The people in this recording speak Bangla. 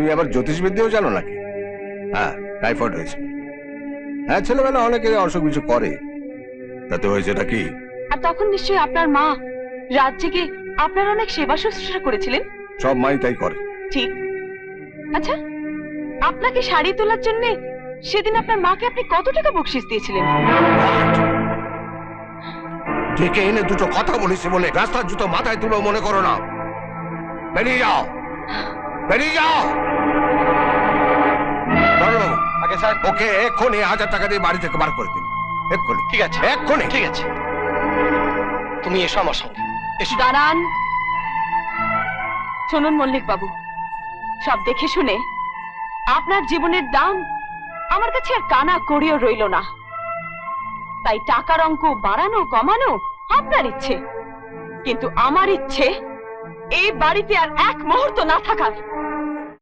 তুমি আবার জ্যোতিষবিদ্যাও জানো নাকি? হ্যাঁ টাইফয়েড হয়েছে। হ্যাঁ ছেলেবেলা অনেকে অসুখ বিসুখ করে। তাতে হয়েছেটা কি? আর তখন নিশ্চয়ই আপনার মা রাত জেগে আপনার অনেক সেবা শুশ্রূষা করেছিলেন? সব মাই তাই করে। ঠিক। আচ্ছা আপনাকে শাড়ি তোলার জন্য সেদিন আপনার মাকে আপনি কত টাকা বকশিস দিয়েছিলেন? ডেকে এনে দুটো কথা বলেছে বলে রাস্তার জুতো মাথায় তুলো মনে করো না। বেরিয়ে যাও। বেরিয়ে যাও ধরো, আগে স্যার ওকে এক্ষুনি হাজার টাকা দিয়ে বাড়ি থেকে বার করে দিন। এক্ষুনি। ঠিক আছে। এক্ষুনি। ঠিক আছে। তুমি এসো আমার সঙ্গে। এসো। দাঁড়ান। শুনুন মল্লিক বাবু সব দেখে শুনে আপনার জীবনের দাম আমার কাছে আর কানা করিও রইল না। তাই টাকার অঙ্ক বাড়ানো কমানো আপনার ইচ্ছে। কিন্তু আমার ইচ্ছে এই বাড়িতে আর এক মুহূর্ত না থাকার।